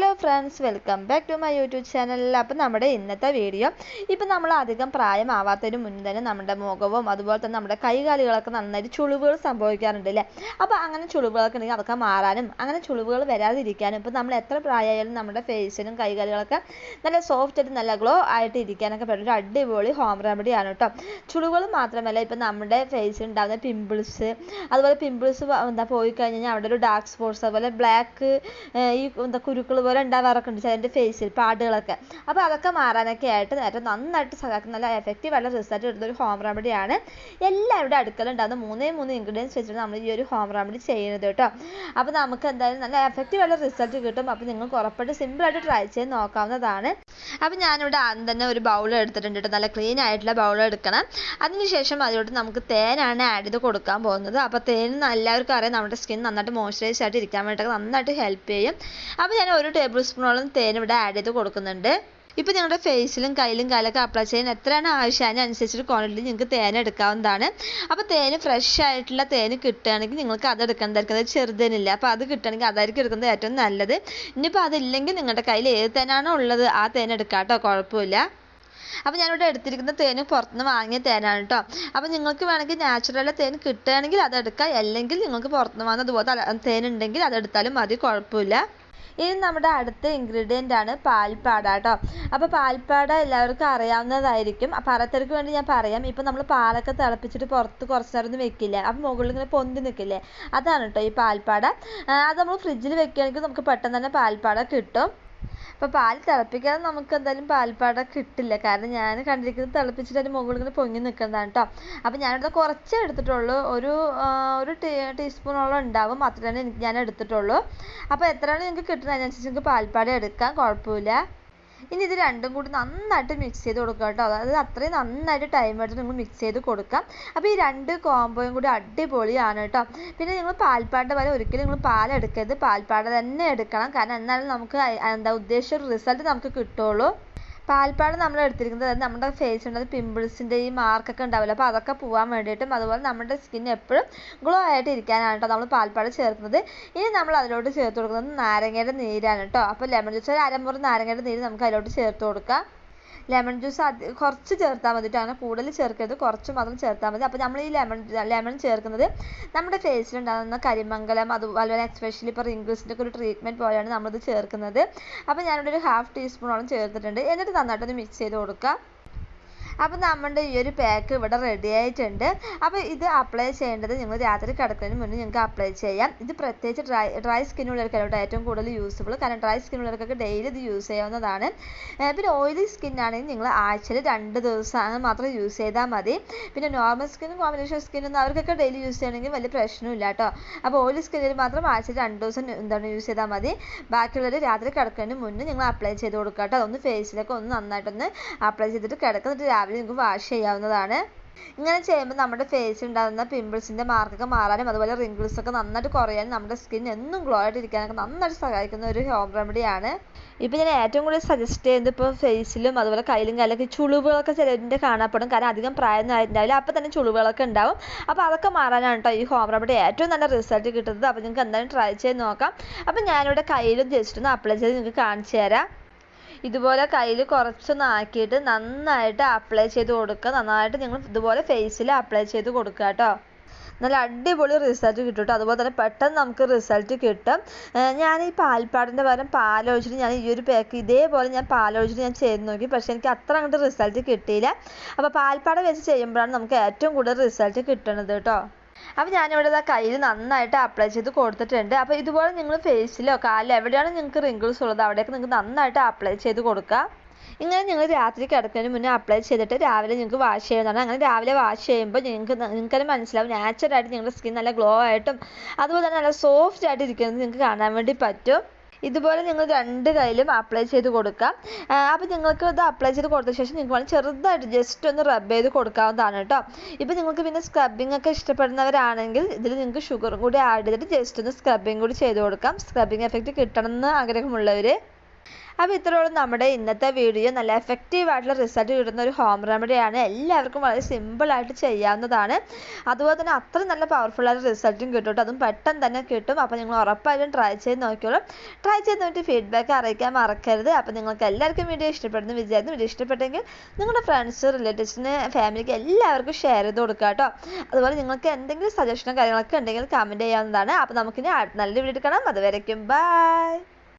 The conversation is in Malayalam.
Hello friends welcome back to my YouTube channel അപ്പം നമ്മുടെ ഇന്നത്തെ വീഡിയോ ഇപ്പം നമ്മൾ അധികം പ്രായമാവാത്തതിന് മുന്നേ തന്നെ നമ്മുടെ മുഖവും അതുപോലെ തന്നെ നമ്മുടെ കൈകാലുകളൊക്കെ നന്നായിട്ട് ചുളിവുകൾ സംഭവിക്കാറുണ്ട് അല്ലേ? അപ്പോൾ അങ്ങനെ ചുളിവുകളൊക്കെ ഉണ്ടെങ്കിൽ അതൊക്കെ മാറാനും അങ്ങനെ ചുളിവുകൾ വരാതിരിക്കാനും ഇപ്പം നമ്മൾ എത്ര പ്രായമായാലും നമ്മുടെ ഫേസിനും കൈകാലുകളൊക്കെ നല്ല സോഫ്റ്റ് ആയിട്ട് നല്ല ഗ്ലോ ആയിട്ട് ഇരിക്കാനൊക്കെ പറ്റുന്ന ഒരു അടിപൊളി ഹോം റെമഡിയാണ് കേട്ടോ ചുളിവുകൾ മാത്രമല്ല ഇപ്പം നമ്മുടെ ഫേസിൽ ഉണ്ടാകുന്ന പിമ്പിൾസ് അതുപോലെ പിമ്പിൾസ് എന്താ പോയി കഴിഞ്ഞാൽ അവിടെ ഒരു ഡാർക്ക് സ്പോട്ട്സ് അതുപോലെ ബ്ലാക്ക് ഈ എന്താ കുരുക്കൾ പോലെ ഉണ്ടാവാറൊക്കെ ഉണ്ട് ഫേസിൽ പാടുകളൊക്കെ. അപ്പോൾ അതൊക്കെ മാറാനൊക്കെ ആയിട്ട് നേരത്തെ നന്നായിട്ട് സഹായിക്കുന്ന നല്ല എഫക്റ്റീവ് ആയിട്ടുള്ള റിസൾട്ട് കിട്ടുന്ന ഒരു ഹോം റെമഡിയാണ് എല്ലാവരുടെ അടുക്കള ഉണ്ടാകുന്ന മൂന്നേ മൂന്ന് ഇൻഗ്രീഡിയൻസ് വെച്ചിട്ട് നമ്മൾ ഈ ഒരു ഹോം റെമഡി ചെയ്യുന്നത് കേട്ടോ. അപ്പോൾ നമുക്ക് എന്തായാലും നല്ല എഫക്റ്റീവ് ആയിട്ടുള്ള റിസൾട്ട് കിട്ടും. അപ്പോൾ നിങ്ങൾക്ക് ഉറപ്പായിട്ട് സിമ്പിളായിട്ട് ട്രൈ ചെയ്ത് നോക്കാവുന്നതാണ്. അപ്പോൾ ഞാനിവിടെ ആദ്യം തന്നെ ഒരു ബൗൾ എടുത്തിട്ടുണ്ട് കേട്ടോ. നല്ല ക്ലീൻ ആയിട്ടുള്ള ബൗൾ എടുക്കണം. അതിനുശേഷം അതിലോട്ട് നമുക്ക് തേനാണ് ആഡ് ചെയ്ത് കൊടുക്കാൻ പോകുന്നത്. അപ്പോൾ തേൻ എല്ലാവർക്കും അറിയാം നമ്മുടെ സ്കിൻ നന്നായിട്ട് മോയ്സ്ചറൈസ് ആയിട്ട് ഇരിക്കാൻ വേണ്ടിയിട്ട് നന്നായിട്ട് ഹെൽപ്പ് ചെയ്യും. അപ്പോൾ ഞാൻ ഒരു ടേബിൾ സ്പൂണോളം തേൻ ഇവിടെ ആഡ് ചെയ്ത് കൊടുക്കുന്നുണ്ട്. ഇപ്പോൾ നിങ്ങളുടെ ഫേസിലും കയ്യിലും കാലൊക്കെ അപ്ലൈ ചെയ്യാൻ എത്രയാണ് ആവശ്യം അതിനനുസരിച്ചിട്ട് ക്വാണ്ടിറ്റി നിങ്ങൾക്ക് തേൻ എടുക്കാവുന്നതാണ്. അപ്പോൾ തേൻ ഫ്രഷ് ആയിട്ടുള്ള തേൻ കിട്ടുകയാണെങ്കിൽ നിങ്ങൾക്ക് അത് എടുക്കേണ്ടതായിരിക്കും അത് ചെറുതേനില്ല. അപ്പോൾ അത് കിട്ടുകയാണെങ്കിൽ അതായിരിക്കും എടുക്കുന്നത് ഏറ്റവും നല്ലത്. ഇനിയിപ്പോൾ അതില്ലെങ്കിൽ നിങ്ങളുടെ കയ്യിൽ ഏത് തേനാണോ ഉള്ളത് ആ തേൻ എടുക്കാട്ടോ കേട്ടോ. കുഴപ്പമില്ല. അപ്പോൾ ഞാനിവിടെ എടുത്തിരിക്കുന്ന തേന് പുറത്തുനിന്ന് വാങ്ങിയ തേനാണ് കേട്ടോ. അപ്പോൾ നിങ്ങൾക്ക് വേണമെങ്കിൽ നാച്ചുറൽ തേൻ കിട്ടുകയാണെങ്കിൽ അതെടുക്കാം അല്ലെങ്കിൽ നിങ്ങൾക്ക് പുറത്തുനിന്ന് വാങ്ങുന്ന അതുപോലത്തെ തേൻ ഉണ്ടെങ്കിൽ അതെടുത്താലും മതി. കുഴപ്പമില്ല. ഇനി നമ്മുടെ അടുത്ത ഇൻഗ്രീഡിയന്റ് ആണ് പാൽപ്പാട കേട്ടോ. അപ്പോൾ പാൽപ്പാട എല്ലാവർക്കും അറിയാവുന്നതായിരിക്കും. അറിയാത്തവർക്ക് വേണ്ടി ഞാൻ പറയാം. ഇപ്പോൾ നമ്മൾ പാലൊക്കെ തിളപ്പിച്ചിട്ട് പുറത്ത് കുറച്ച് നേരം ഒന്നും വെക്കില്ല. അപ്പോൾ മുകളിൽ ഇങ്ങനെ പൊന്തി നിൽക്കില്ലേ അതാണ് കേട്ടോ ഈ പാൽപ്പാട. അത് നമ്മൾ ഫ്രിഡ്ജിൽ വെക്കുകയാണെങ്കിൽ നമുക്ക് പെട്ടെന്ന് തന്നെ പാൽപ്പാട കിട്ടും. അപ്പോൾ പാൽ തിളപ്പിക്കാതെ നമുക്ക് എന്തായാലും പാൽപ്പാട കിട്ടില്ല. കാരണം ഞാൻ കണ്ടിരിക്കുന്നത് തിളപ്പിച്ചിട്ട് അതിന്റെ മുകളിൽ ഇങ്ങനെ പൊങ്ങി നിൽക്കുന്നതാണ് കേട്ടോ അപ്പോൾ ഞാനിവിടെ കുറച്ചേ എടുത്തിട്ടുള്ളൂ. ഒരു ഒരു ടീ ടീസ്പൂണോളം ഉണ്ടാവും. അത്ര തന്നെ എനിക്ക് ഞാൻ എടുത്തിട്ടുള്ളൂ. അപ്പോൾ എത്രയാണ് നിങ്ങൾക്ക് കിട്ടുന്നത് അതിനനുസരിച്ച് നിങ്ങൾക്ക് പാൽപ്പാട എടുക്കാം. കുഴപ്പമില്ല. ഇനി ഇത് രണ്ടും കൂടി നന്നായിട്ട് മിക്സ് ചെയ്ത് കൊടുക്കുക കേട്ടോ. അതായത് അത്രയും നന്നായിട്ട് ടൈം എടുത്ത് നിങ്ങൾ മിക്സ് ചെയ്ത് കൊടുക്കാം. അപ്പോൾ ഈ രണ്ട് കോംബോയും കൂടി അടിപൊളിയാണ് കേട്ടോ. പിന്നെ നിങ്ങൾ പാൽപ്പാട പോലെ ഒരിക്കലും നിങ്ങൾ പാൽ എടുക്കരുത്. പാൽപ്പാട തന്നെ എടുക്കണം. കാരണം എന്നാലും നമുക്ക് എന്താ ഉദ്ദേശിച്ച റിസൾട്ട് നമുക്ക് കിട്ടുള്ളൂ. പാൽപ്പാട് നമ്മൾ എടുത്തിരിക്കുന്നത്. നമ്മുടെ ഫേസിലുള്ളത് പിമ്പിൾസിന്റെ ഈ മാർക്കൊക്കെ ഉണ്ടാവില്ല? അപ്പോൾ അതൊക്കെ പോകാൻ വേണ്ടിയിട്ടും അതുപോലെ നമ്മുടെ സ്കിൻ എപ്പോഴും ഗ്ലോ ആയിട്ട് ഇരിക്കാനാണ് കേട്ടോ നമ്മൾ പാൽപ്പാട് ചേർക്കുന്നത്. ഇനി നമ്മൾ അതിലോട്ട് ചേർത്ത് കൊടുക്കുന്നത് നാരങ്ങയുടെ നീരാണ് കേട്ടോ അപ്പോൾ ലെമൺ ജ്യൂസ് ഒരു അരമുറി നാരങ്ങയുടെ നീര് നമുക്ക് അതിലോട്ട് ചേർത്ത് കൊടുക്കാം. ലെമൺ ജ്യൂസ് അത് കുറച്ച് ചേർത്താൽ മതി അങ്ങനെ കൂടുതൽ ചേർക്കരുത്. കുറച്ച് മാത്രം ചേർത്താൽ മതി. അപ്പോൾ നമ്മൾ ഈ ലെമൺ ലെമൺ ചേർക്കുന്നത് നമ്മുടെ ഫേസിലുണ്ടാകുന്ന കരിമംഗലം അതുപോലെ എക്സ്പെഷ്യലി ഇപ്പോൾ റിങ്കിൾസിന്റെ ഒക്കെ ഒരു ട്രീറ്റ്മെന്റ് പോലെയാണ് നമ്മളിത് ചേർക്കുന്നത്. അപ്പോൾ ഞാനിവിടെ ഒരു ഹാഫ് ടീസ്പൂണോളം ചേർത്തിട്ടുണ്ട്. എന്നിട്ട് നന്നായിട്ടൊന്ന് മിക്സ് ചെയ്ത് കൊടുക്കുക. അപ്പോൾ നമ്മുടെ ഈ ഒരു പാക്ക് ഇവിടെ റെഡി ആയിട്ടുണ്ട്. അപ്പോൾ ഇത് അപ്ലൈ ചെയ്യേണ്ടത് നിങ്ങൾ രാത്രി കിടക്കുന്നതിന് മുന്നേ നിങ്ങൾക്ക് അപ്ലൈ ചെയ്യാം. ഇത് പ്രത്യേകിച്ച് ഡ്രൈ ഡ്രൈ സ്കിന്നുള്ളവർക്കാണ് ഏറ്റവും കൂടുതൽ യൂസ്ഫുൾ കാരണം ഡ്രൈ സ്കിന്നുള്ളവർക്കൊക്കെ ഡെയിലി ഇത് യൂസ് ചെയ്യാവുന്നതാണ്. പിന്നെ ഓയിലി ആണെങ്കിൽ നിങ്ങൾ ആഴ്ചയിൽ രണ്ട് ദിവസം മാത്രം യൂസ് ചെയ്താൽ മതി. പിന്നെ നോർമൽ സ്കിന്നും കോമ്പിനേഷൻ സ്കിന്നും അവർക്കൊക്കെ ഡെയിലി യൂസ് ചെയ്യണമെങ്കിൽ വലിയ പ്രശ്നമില്ല കേട്ടോ. അപ്പോൾ ഓയിലി സ്കിന്നിൽ മാത്രം ആഴ്ചയിൽ രണ്ട് ദിവസം എന്താണ് യൂസ് ചെയ്താൽ മതി. ബാക്കിയുള്ളവർ രാത്രി കിടക്കുന്നതിന് മുന്നേ നിങ്ങൾ അപ്ലൈ ചെയ്ത് കൊടുക്കുക കേട്ടോ. ഒന്ന് ഫേസിലൊക്കെ ഒന്ന് നന്നായിട്ടൊന്ന് അപ്ലൈ ചെയ്തിട്ട് കിടക്കുന്നിട്ട് രാവിലെ നിങ്ങൾക്ക് വാഷ് ചെയ്യാവുന്നതാണ്. ഇങ്ങനെ ചെയ്യുമ്പോൾ നമ്മുടെ ഫേസിൽ ഉണ്ടാകുന്ന പിമ്പിൾസിന്റെ മാർക്കൊക്കെ മാറാനും അതുപോലെ റിങ്കിൾസ് ഒക്കെ നന്നായിട്ട് കുറയാനും നമ്മുടെ സ്കിൻ എന്നും ഗ്ലോ ആയിട്ട് ഇരിക്കാനൊക്കെ നന്നായിട്ട് സഹായിക്കുന്ന ഒരു ഹോം റെമഡിയാണ് ഇപ്പോൾ ഞാൻ ഏറ്റവും കൂടുതൽ സജസ്റ്റ് ചെയ്യുന്നത് ഇപ്പോൾ ഫേസിലും അതുപോലെ കയ്യിലും കാലൊക്കെ ചുളിവുകളൊക്കെ ചിലതിന്റെ കാണപ്പെടും. കാരണം അധികം പ്രായമൊന്നും ആയിട്ടുണ്ടാവില്ല. അപ്പോൾ തന്നെ ചുളിവുകളൊക്കെ ഉണ്ടാവും. അപ്പോൾ അതൊക്കെ മാറാനാണ് കേട്ടോ ഈ ഹോം റെമഡി ഏറ്റവും നല്ല റിസൾട്ട് കിട്ടുന്നത്. അപ്പോൾ നിങ്ങൾക്ക് എന്തായാലും ട്രൈ ചെയ്ത് നോക്കാം. അപ്പോൾ ഞാനിവിടെ കയ്യിലും ജസ്റ്റ് ഒന്ന് അപ്ലൈ ചെയ്ത് നിങ്ങൾക്ക് കാണിച്ചു തരാം. ഇതുപോലെ കയ്യിൽ കുറച്ചൊന്ന് ആക്കിയിട്ട് നന്നായിട്ട് അപ്ലൈ ചെയ്ത് കൊടുക്കുക. നന്നായിട്ട് നിങ്ങൾ ഇതുപോലെ ഫേസിൽ അപ്ലൈ ചെയ്ത് കൊടുക്കുക കേട്ടോ. നല്ല അടിപൊളി റിസൾട്ട് കിട്ടും കേട്ടോ. അതുപോലെ തന്നെ പെട്ടെന്ന് നമുക്ക് റിസൾട്ട് കിട്ടും. ഞാൻ ഈ പാൽപ്പാടിന്റെ പകരം പാലൊഴിച്ചിട്ട് ഞാൻ ഈ ഒരു പാക്ക് ഇതേപോലെ ഞാൻ പാലൊഴിച്ചിട്ട് ഞാൻ ചെയ്ത് നോക്കി. പക്ഷേ എനിക്ക് അത്ര അങ്ങോട്ട് റിസൾട്ട് കിട്ടിയില്ല. അപ്പോൾ പാൽപ്പാട വെച്ച് ചെയ്യുമ്പോഴാണ് നമുക്ക് ഏറ്റവും കൂടുതൽ റിസൾട്ട് കിട്ടണത് കേട്ടോ. അപ്പോൾ ഞാനിവിടെ ആ കയ്യിൽ നന്നായിട്ട് അപ്ലൈ ചെയ്ത് കൊടുത്തിട്ടുണ്ട്. അപ്പോൾ ഇതുപോലെ നിങ്ങൾ ഫേസിലോ കാലിലോ എവിടെയാണ് നിങ്ങൾക്ക് റിങ്കിൾസ് ഉള്ളത് അവിടെയൊക്കെ നിങ്ങൾക്ക് നന്നായിട്ട് അപ്ലൈ ചെയ്ത് കൊടുക്കുക ഇങ്ങനെ നിങ്ങൾ രാത്രി കിടക്കുന്നതിന് മുന്നേ അപ്ലൈ ചെയ്തിട്ട് രാവിലെ നിങ്ങൾക്ക് വാഷ് ചെയ്യുന്നതാണ്. അങ്ങനെ രാവിലെ വാഷ് ചെയ്യുമ്പോൾ നിങ്ങൾക്ക് നിങ്ങൾക്കത് മനസ്സിലാവും. നാച്ചുറലായിട്ട് നിങ്ങളുടെ സ്കിൻ നല്ല ഗ്ലോ ആയിട്ടും അതുപോലെ തന്നെ നല്ല സോഫ്റ്റ് ആയിട്ട് ഇരിക്കുന്നത് നിങ്ങൾക്ക് കാണാൻ വേണ്ടി പറ്റും. ഇതുപോലെ നിങ്ങൾ രണ്ട് കയ്യിലും അപ്ലൈ ചെയ്ത് കൊടുക്കാം അപ്പോൾ നിങ്ങൾക്ക് ഇത് അപ്ലൈ ചെയ്ത് കൊടുത്ത ശേഷം നിങ്ങൾക്ക് വേണമെങ്കിൽ ചെറുതായിട്ട് ജസ്റ്റ് ഒന്ന് റബ്ബ് ചെയ്ത് കൊടുക്കാവുന്നതാണ് കേട്ടോ. ഇപ്പോൾ നിങ്ങൾക്ക് പിന്നെ സ്ക്രബിംഗ് ഒക്കെ ഇഷ്ടപ്പെടുന്നവരാണെങ്കിൽ ഇതിൽ നിങ്ങൾക്ക് ഷുഗറും കൂടി ആഡ് ചെയ്തിട്ട് ജസ്റ്റ് ഒന്ന് സ്ക്രബിംഗ് കൂടി ചെയ്ത് കൊടുക്കാം. സ്ക്രബിംഗ് എഫക്റ്റ് കിട്ടണം എന്ന് ആഗ്രഹമുള്ളവർ അപ്പോൾ ഇത്രയോളം നമ്മുടെ ഇന്നത്തെ വീഡിയോ. നല്ല എഫക്റ്റീവ് ആയിട്ടുള്ള റിസൾട്ട് കിട്ടുന്ന ഒരു ഹോം റെമഡിയാണ് എല്ലാവർക്കും വളരെ സിമ്പിളായിട്ട് ചെയ്യാവുന്നതാണ്. അതുപോലെ തന്നെ അത്ര നല്ല പവർഫുൾ ആയിട്ട് റിസൾട്ടും കിട്ടും അതും പെട്ടെന്ന് തന്നെ കിട്ടും. അപ്പോൾ നിങ്ങൾ ഉറപ്പായിട്ടും ട്രൈ ചെയ്ത് നോക്കിയോളൂ ട്രൈ ചെയ്ത് നോക്കിയിട്ട് ഫീഡ്ബാക്ക് അറിയിക്കാൻ മറക്കരുത്. അപ്പോൾ നിങ്ങൾക്ക് എല്ലാവർക്കും വീഡിയോ ഇഷ്ടപ്പെടുന്നു വിചാരിക്കുന്നു. വീഡിയോ ഇഷ്ടപ്പെട്ടെങ്കിൽ നിങ്ങളുടെ ഫ്രണ്ട്സ് റിലേറ്റീവ്സിന് ഫാമിലിക്ക് എല്ലാവർക്കും ഷെയർ ചെയ്ത് കൊടുക്കുക കേട്ടോ അതുപോലെ നിങ്ങൾക്ക് എന്തെങ്കിലും സജഷനോ കാര്യങ്ങളൊക്കെ ഉണ്ടെങ്കിൽ കമന്റ് ചെയ്യാവുന്നതാണ്. അപ്പോൾ നമുക്കിനി അടുത്ത നല്ല വീഡിയോ കാണാം. അതുവരേക്കും ബൈ